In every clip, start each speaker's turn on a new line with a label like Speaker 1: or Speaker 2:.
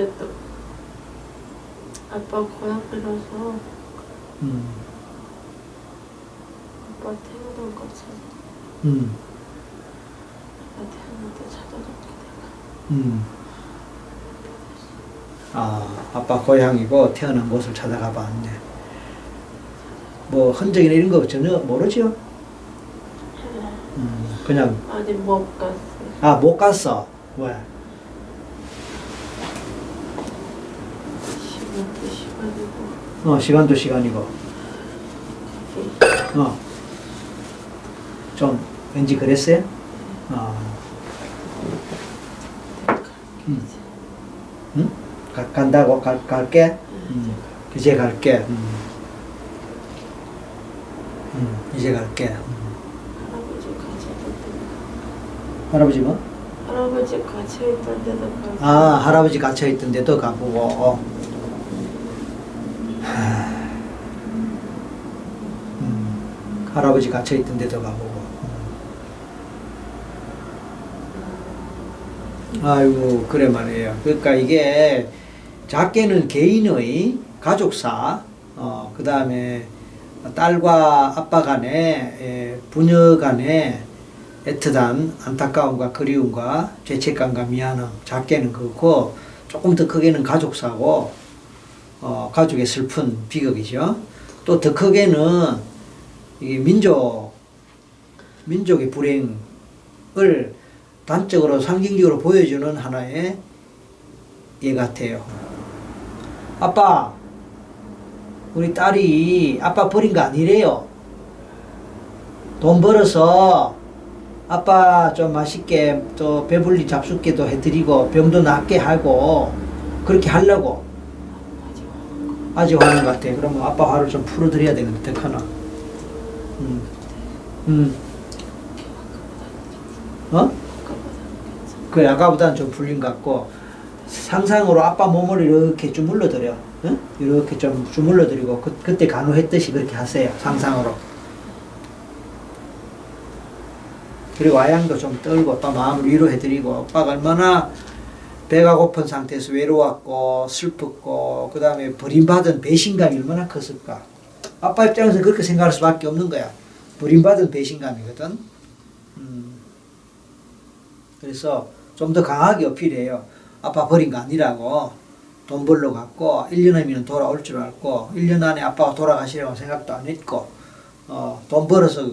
Speaker 1: 그래도 아빠 고향이라서
Speaker 2: 음,
Speaker 1: 아빠 태우는 거 찾아
Speaker 2: 음,
Speaker 1: 아빠 태우는 데 찾아줄게 내가
Speaker 2: 음. 아, 아빠 고향이고 태어난 곳을 찾아가 봤네. 뭐 흔적이나 이런 거 전혀 모르죠? 음, 그냥
Speaker 1: 아니 못 갔어
Speaker 2: 아 못 갔어. 왜?
Speaker 1: 시간도 시간이고
Speaker 2: 어 시간도 시간이고. 어. 좀 왠지 그랬어요? 어. 음. 응? 가, 간다고 갈, 갈게. 음. 이제 갈게. 음. 음. 이제 갈게. 음.
Speaker 1: 할아버지 같이 있던
Speaker 2: 할아버지 뭐?
Speaker 1: 데 할아버지 같이 있던 데도 가고
Speaker 2: 아 할아버지 갇혀 있던 데도 가보고. 음. 할아버지 갇혀 있던 데도 가보고. 음. 아이고 그래 말이에요. 그러니까 이게 작게는 개인의 가족사, 어, 그 다음에 딸과 아빠 간의 에, 부녀 간의 애틋한 안타까움과 그리움과 죄책감과 미안함 작게는 그렇고 조금 더 크게는 가족사고 어, 가족의 슬픈 비극이죠. 또 더 크게는 이게 민족 민족의 불행을 단적으로 상징적으로 보여주는 하나의 예 같아요. 아빠, 우리 딸이 아빠 버린 거 아니래요. 돈 벌어서 아빠 좀 맛있게 또 배불리 잡숫게도 해드리고 병도 낫게 하고 그렇게 하려고
Speaker 1: 아직
Speaker 2: 화는 것 같아. 그러면 아빠 화를 좀 풀어드려야 되는데 어떡하나. 음. 음. 어?
Speaker 1: 아까보다
Speaker 2: 그 아까보다는 좀 풀린 것 같고 상상으로 아빠 몸을 이렇게 주물러 드려. 응? 이렇게 좀 주물러 드리고 그, 그때 간호했듯이 그렇게 하세요. 상상으로. 그리고 아양도 좀 떨고 또 마음을 위로해드리고 오빠가 얼마나 배가 고픈 상태에서 외로웠고 슬펐고 그 다음에 버림받은 배신감이 얼마나 컸을까. 아빠 입장에서 그렇게 생각할 수밖에 없는 거야. 버림받은 배신감이거든. 음. 그래서 좀 더 강하게 어필해요. 아빠 버린 거 아니라고. 돈 벌러 갔고, 1년 후면 돌아올 줄 알고, 1년 안에 아빠가 돌아가시려고 생각도 안 했고, 어, 돈 벌어서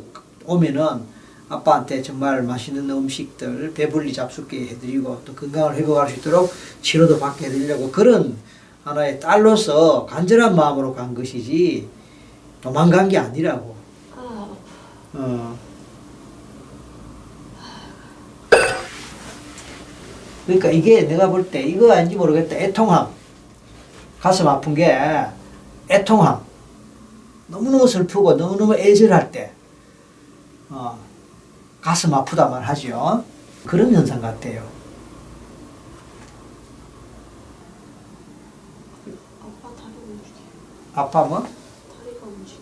Speaker 2: 오면은 아빠한테 정말 맛있는 음식들 배불리 잡숫게 해드리고, 또 건강을 회복할 수 있도록 치료도 받게 해드리려고 그런 하나의 딸로서 간절한 마음으로 간 것이지, 도망간 게 아니라고.
Speaker 1: 아
Speaker 2: 어. 그러니까 이게 내가 볼 때 이거 아닌지 모르겠다. 애통함. 가슴 아픈 게 애통함. 너무너무 슬프고 너무너무 애절할 때 어, 가슴 아프다 말하죠. 그런 현상 같아요.
Speaker 1: 아빠 다리 움직여
Speaker 2: 아빠 뭐?
Speaker 1: 다리가 움직여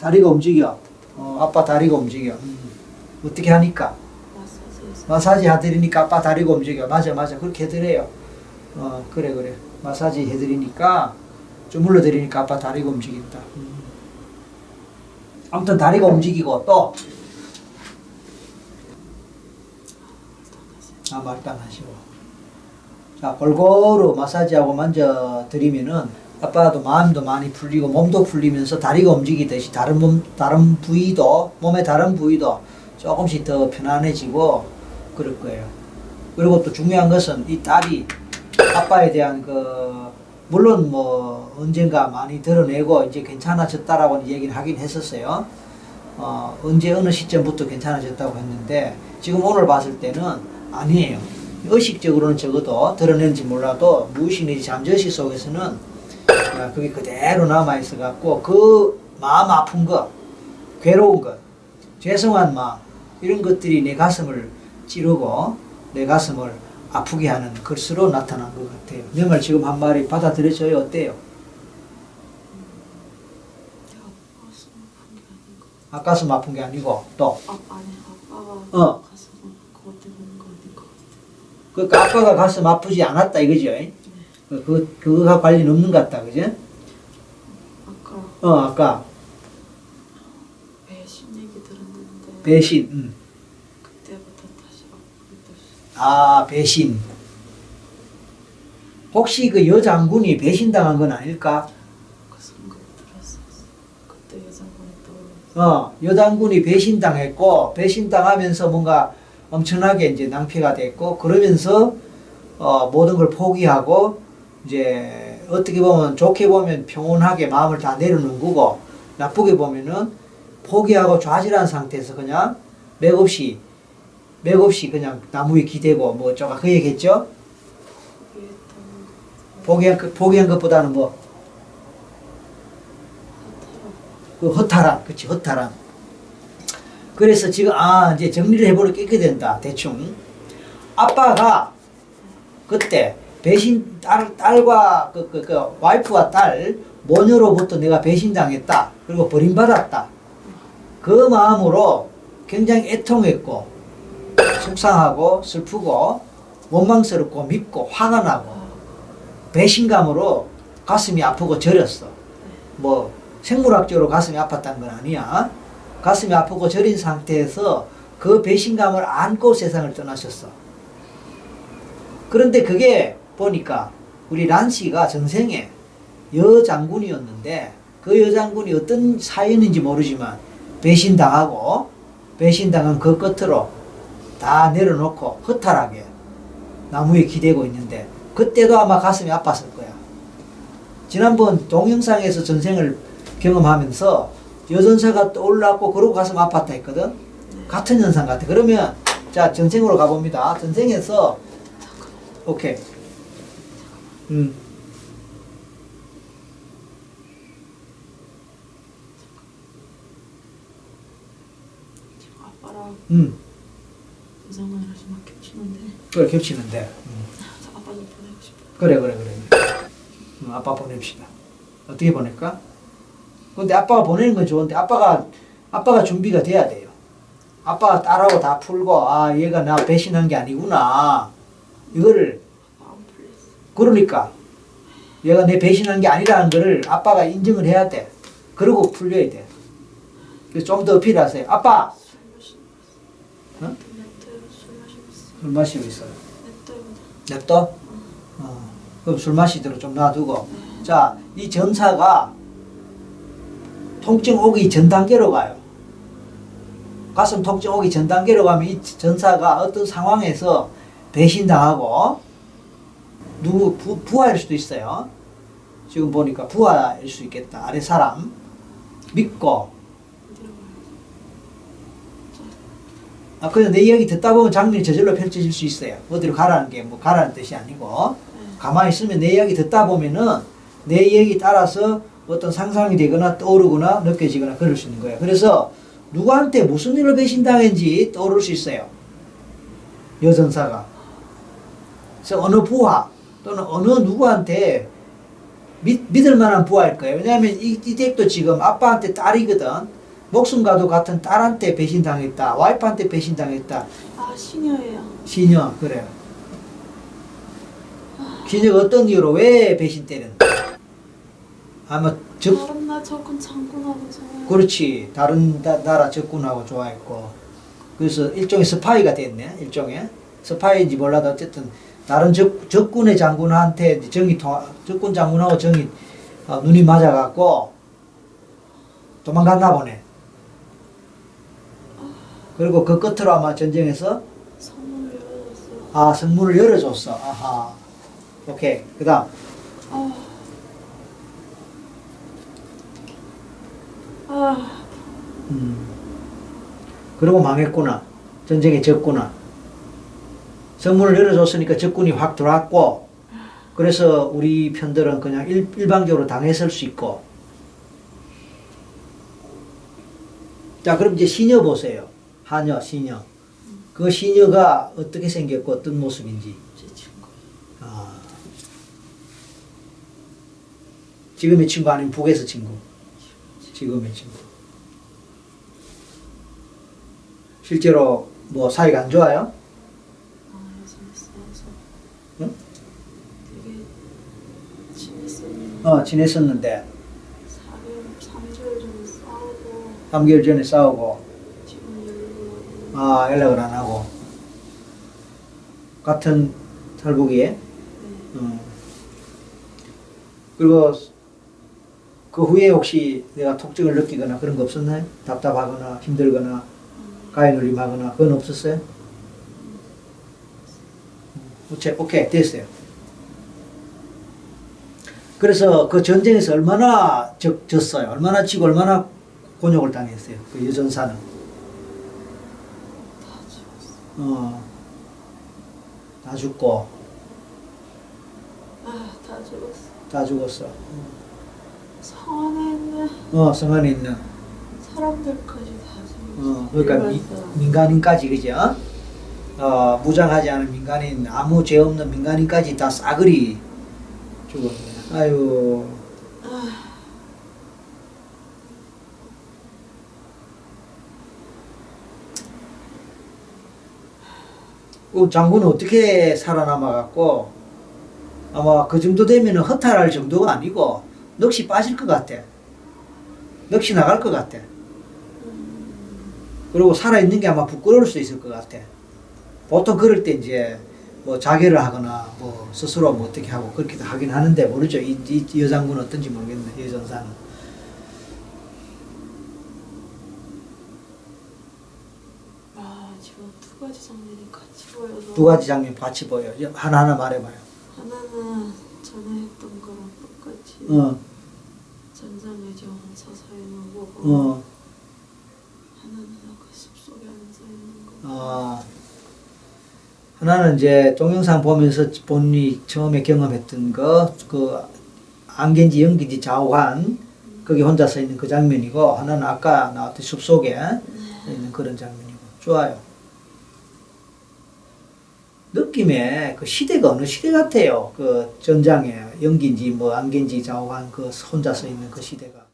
Speaker 2: 다리가 움직여. 어, 아빠 다리가 움직여. 음. 어떻게 하니까?
Speaker 1: 마사지해서
Speaker 2: 마사지 해드리니까 아빠 다리가 움직여. 맞아, 맞아. 그렇게 해드려요. 어, 그래, 그래. 마사지 해드리니까, 주물러 드리니까 아빠 다리가 움직인다. 음. 아무튼 다리가 움직이고 또, 안 하시고. 자, 골고루 마사지하고 만져드리면은 아빠도 마음도 많이 풀리고 몸도 풀리면서 다리가 움직이듯이 다른 몸, 다른 부위도, 몸의 다른 부위도 조금씩 더 편안해지고 그럴 거예요. 그리고 또 중요한 것은 이 딸이 아빠에 대한 그, 물론 뭐 언젠가 많이 드러내고 이제 괜찮아졌다라고 얘기를 하긴 했었어요. 어, 언제 어느 시점부터 괜찮아졌다고 했는데 지금 오늘 봤을 때는 아니에요. 의식적으로는 적어도 드러낸지 몰라도 무의식 잠재의식 속에서는 아, 그게 그대로 남아 있어 갖고 그 마음 아픈 것, 괴로운 것, 죄송한 마음 이런 것들이 내 가슴을 찌르고 내 가슴을 아프게 하는 것으로 나타난 것 같아요. 내말 지금 한 말이 받아들여져요? 어때요?
Speaker 1: 아,
Speaker 2: 가슴 아픈 게 아니고 또
Speaker 1: 아, 아니 아빠가
Speaker 2: 어.
Speaker 1: 가슴 거 같아
Speaker 2: 그러니까 아빠가 가슴 아프지 않았다 이거죠? 그, 그거가 관련 없는 것 같다, 그지?
Speaker 1: 아까
Speaker 2: 어, 아까
Speaker 1: 배신 얘기 들었는데
Speaker 2: 배신, 음.
Speaker 1: 그때부터 다시. 아,
Speaker 2: 배신. 혹시 그 여장군이 배신당한 건 아닐까?
Speaker 1: 그. 어,
Speaker 2: 여장군이 배신당했고, 배신당하면서 뭔가 엄청나게 이제 낭패가 됐고, 그러면서, 어, 모든 걸 포기하고, 이제, 어떻게 보면, 좋게 보면 평온하게 마음을 다 내려놓은 거고, 나쁘게 보면은, 포기하고 좌절한 상태에서 그냥 맥없이, 맥없이 그냥 나무에 기대고, 뭐, 어쩌가 그 얘기 했죠?
Speaker 1: 포기했다는
Speaker 2: 포기한, 것- 포기한 것보다는 뭐. 그 허탈함, 그치, 허탈함. 그래서 지금, 아, 이제 정리를 해보니까 이렇게 된다, 대충. 아빠가 그때 배신, 딸, 딸과, 그, 그, 그, 와이프와 딸, 모녀로부터 내가 배신당했다. 그리고 버림받았다. 그 마음으로 굉장히 애통했고, 속상하고, 슬프고, 원망스럽고, 밉고, 화가 나고, 배신감으로 가슴이 아프고 저렸어. 뭐 생물학적으로 가슴이 아팠다는 건 아니야. 가슴이 아프고 저린 상태에서 그 배신감을 안고 세상을 떠나셨어. 그런데 그게 보니까 우리 란 씨가 전생에 여장군이었는데 그 여장군이 어떤 사연인지 모르지만 배신당하고 배신당한 그 끝으로 다 내려놓고 허탈하게 나무에 기대고 있는데 그때도 아마 가슴이 아팠을 거야. 지난번 동영상에서 전생을 경험하면서 여전사가 떠올랐고 그러고 가슴 아팠다 했거든. 같은 현상 같아. 그러면 자 전생으로 가봅니다. 전생에서 오케이. 음.
Speaker 1: 아빠랑
Speaker 2: 음.
Speaker 1: 이상한이랑 좀 겹치는데
Speaker 2: 그래 겹치는데. 음.
Speaker 1: 저 아빠 좀 보내고 싶어요.
Speaker 2: 그래 그래 그래. 음, 아빠 보냅시다. 어떻게 보낼까? 근데 아빠가 보내는 건 좋은데 아빠가 아빠가 준비가 돼야 돼요. 아빠가 딸하고 다 풀고 아 얘가 나 배신한 게 아니구나. 이거를. 그러니까 얘가 내 배신한 게 아니라는 거를 아빠가 인정을 해야 돼. 그러고 풀려야 돼. 좀 더 어필하세요. 아빠.
Speaker 1: 어? 술 마시고
Speaker 2: 있어요.
Speaker 1: 냅둬?
Speaker 2: 어, 그럼 술 마시도록 좀 놔두고. 자, 이 전사가 통증 오기 전 단계로 가요. 가슴 통증 오기 전 단계로 가면 이 전사가 어떤 상황에서 배신당하고 누구 부, 부하일 수도 있어요. 지금 보니까 부하일 수 있겠다. 아래 사람 믿고? 아 그냥 내 이야기 듣다 보면 장면이 저절로 펼쳐질 수 있어요. 어디로 가라는 게 뭐 가라는 뜻이 아니고
Speaker 1: 네.
Speaker 2: 가만히 있으면 내 이야기 듣다 보면은 내 이야기 따라서 어떤 상상이 되거나 떠오르거나 느껴지거나 그럴 수 있는 거예요. 그래서 누구한테 무슨 일을 배신당했는지 떠오를 수 있어요. 여전사가. 그래서 어느 부하 또는 어느 누구한테 믿, 믿을 만한 부하일 거예요. 왜냐하면 이, 이 댁도 지금 아빠한테 딸이거든. 목숨과도 같은 딸한테 배신당했다. 와이프한테 배신당했다.
Speaker 1: 아 시녀예요.
Speaker 2: 시녀 그래요. 시녀가 어떤 이유로 왜 배신 때렸나? 아마 적
Speaker 1: 다른 나 적은 장군하고 좋아요.
Speaker 2: 그렇지 다른 나, 나라 적군하고 좋아했고 그래서 일종의 스파이가 됐네 일종의 스파이인지 몰라도 어쨌든 다른 적, 적군의 장군한테 이제 정이 통 적군 장군하고 정이 어, 눈이 맞아갖고 도망갔나 보네. 그리고 그 끝으로 아마 전쟁에서
Speaker 1: 선문을 열어줬어요.
Speaker 2: 아 성문을 열어줬어. 아하. 오케이. 그다음
Speaker 1: 아. 아.
Speaker 2: 음. 그리고 망했구나. 전쟁에 졌구나. 성문을 열어줬으니까 적군이 확 들어왔고, 그래서 우리 편들은 그냥 일, 일방적으로 당했을 수 있고. 자, 그럼 이제 시녀 보세요. 하녀, 시녀. 그 시녀가 어떻게 생겼고 어떤 모습인지. 아. 지금의 친구 아니면 북에서 친구. 지금의 친구. 실제로 뭐 사이가 안 좋아요?
Speaker 1: 아 요즘에 싸워서.
Speaker 2: 응?
Speaker 1: 되게
Speaker 2: 어, 지냈었는데
Speaker 1: 4개월, 3개월 전에 싸우고
Speaker 2: 3개월 전에 싸우고
Speaker 1: 지금 연락을
Speaker 2: 아 연락을 안 하고 같은 탈북이에
Speaker 1: 네.
Speaker 2: 어. 그리고 그 후에 혹시 내가 통증을 느끼거나 그런 거 없었나요? 답답하거나 힘들거나
Speaker 1: 음,
Speaker 2: 가해놀림하거나 그건 없었어요? 오케이, 오케이 됐어요. 그래서 그 전쟁에서 얼마나 적, 졌어요? 얼마나 지고 얼마나 곤욕을 당했어요? 그 여전사는.
Speaker 1: 다 죽었어.
Speaker 2: 어, 다 죽고
Speaker 1: 아, 다 죽었어.
Speaker 2: 다 죽었어.
Speaker 1: 성 안에 있는
Speaker 2: 어, 성 안에 있는
Speaker 1: 사람들까지 다. 어,
Speaker 2: 그러니까 미. 민간인까지 그죠? 어, 무장하지 않은 민간인 아무 죄 없는 민간인까지 다 싸그리 죽었네. 아유.
Speaker 1: 아,
Speaker 2: 그 장군은 어떻게 살아남아 갖고 아마 그 정도 되면 허탈할 정도가 아니고 넋이 빠질 것 같아. 넋이 나갈 것 같아.
Speaker 1: 음,
Speaker 2: 그리고 살아있는 게 아마 부끄러울 수 있을 것 같아. 보통 그럴 때 이제 뭐 자결을 하거나 뭐 스스로 뭐 어떻게 하고 그렇게도 하긴 하는데 모르죠. 이, 이 여장군은 어떤지 모르겠네. 여전사는.
Speaker 1: 아, 지금 두 가지 장면이 같이 보여서
Speaker 2: 두 가지 장면 같이 보여. 하나하나 말해봐요.
Speaker 1: 하나는 전에 했던 거랑 똑같이
Speaker 2: 어,
Speaker 1: 서서 있는 거고
Speaker 2: 어,
Speaker 1: 하나는 아까 숲속에 앉아 있는 거.
Speaker 2: 어. 하나는 이제 동영상 보면서 본인이 처음에 경험했던 거, 그 안개인지 연기인지 좌우한 거기 혼자 서 있는 그 장면이고 하나는 아까 나왔던 숲 속에 있는 그런 장면이고 좋아요. 느낌에 그 시대가 어느 시대 같아요. 그 전장에 연기인지 뭐 안개인지 좌우한 그 혼자 서 있는 그 시대가.